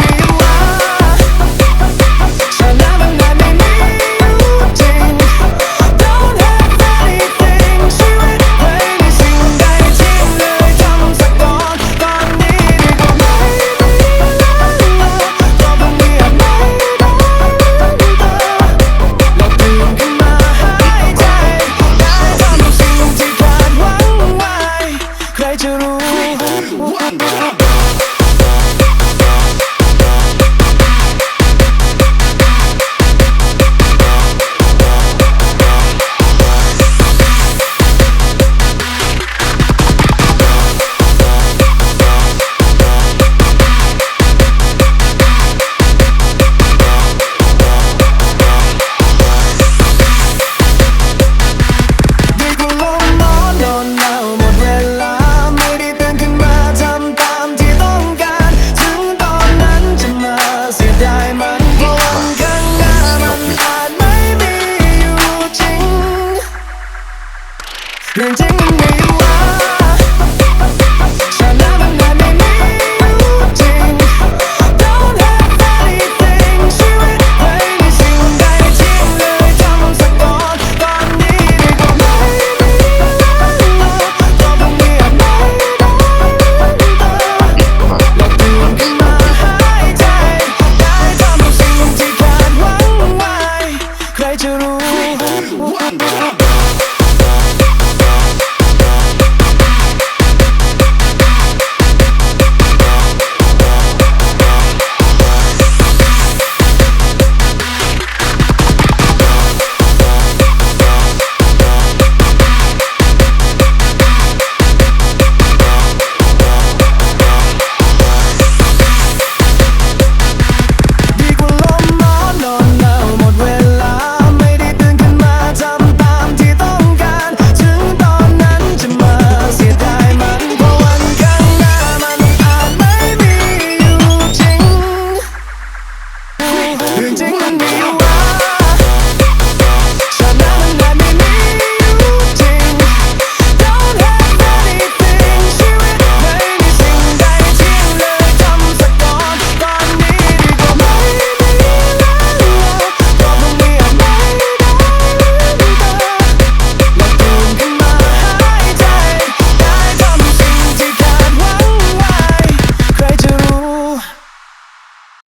รื่อ เรื่องจริงไม่ว่าฉันนั้นมันไม่มีอยู่จริง Don't have anything ชีวิตไม่มีสิ่งใดที่เลยทำมันสักก่อนตอนนี้ดีกว่าไม่มีเลยตอนพรุ่งนี้อาจไม่ได้ลืมตาหลับตื่ขึ้นมาหายใจ ได้ทำสิ่งที่คาดหวังไว้ ใครจะรู้